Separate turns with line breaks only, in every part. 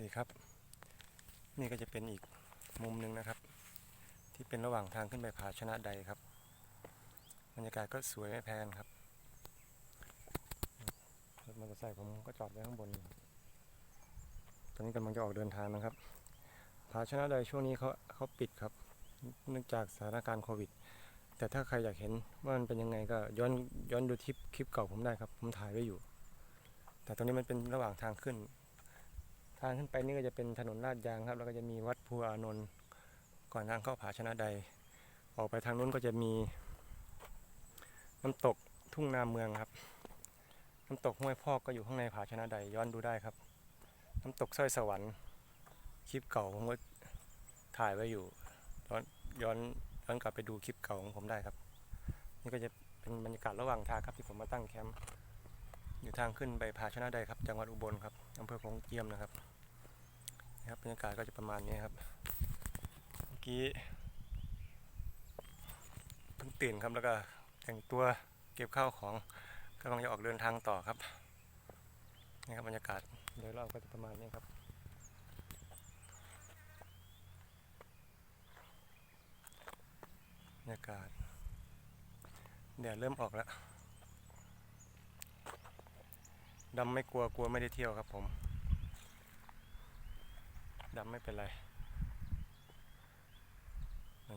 นี่ครับ นี่ก็จะเป็นอีกมุมหนึ่งนะครับ ที่เป็นระหว่างทางขึ้นไปผาชนะใดครับบรรยากาศก็สวยไม่แพ้นครับรถมอเตอร์ไซค์ผมก็จอดไว้ข้างบนตอนนี้กำลังจะออกเดินทางนะครับผาชนะใดช่วงนี้เขาเขาปิดครับ เนื่องจากสถานการณ์โควิด แต่ถ้าใครอยากเห็นว่ามันเป็นยังไงก็ย้อนย้อนดูคลิปคลิปเก่าผมได้ครับ ผมถ่ายไว้อยู่ แต่ตรงนี้มันเป็นระหว่างทางขึ้น ทางขึ้นไปนี่ก็จะเป็นถนนลาดยางครับ แล้วก็จะมีวัดภูอานนท์ก่อนทางเข้าผาชนะใด ออกไปทางนู้นก็จะมีน้ำตกทุ่งนาเมืองครับ น้ำตกห้วยพอกก็อยู่ข้างในผาชนะใดย้อนดูได้ครับ น้ำตกสร้อยสวรรค์คลิปเก่าผมก็ถ่ายไว้อยู่ย้อนย้อนย้อนกลับไปดูคลิปเก่าของผมได้ครับ นี่ก็จะเป็นบรรยากาศระหว่างทางครับที่ผมมาตั้งแคมป์ อยู่ทางขึ้นไปผาชนะใดครับ จังหวัดอุบลครับอำเภอโขงเจียมนะครับนี่ครับบรรยากาศก็จะประมาณนี้ครับ เมื่อกี้เพิ่งตื่นครับแล้วก็แต่งตัวเก็บข้าวของกำลังจะออกเดินทางต่อครับนี่ครับบรรยากาศโดยรอบก็จะประมาณนี้ครับบรรยากาศแดดเริ่มออกแล้ว ดำไม่กลัวกลัวไม่ได้เที่ยวครับผมดำไม่เป็นไร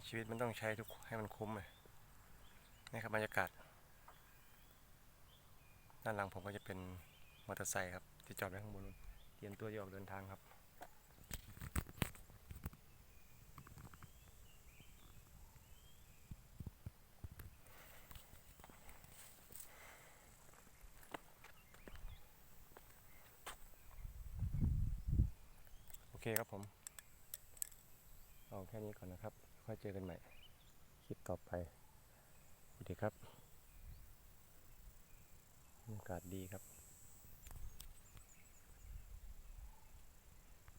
ชีวิตมันต้องใช้ทุกให้มันคุ้มเลยนี่ครับบรรยากาศ ด้านหลังผมก็จะเป็นมอเตอร์ไซค์ครับที่จอดไว้ข้างบนนู้นเตรียมตัวจะออกเดินทางครับ อเคครับผม เอาแค่นี้ก่อนนะครับ ค่อยเจอกันใหม่ คลิปต่อไปสวัสดีครับอากาศดีครับ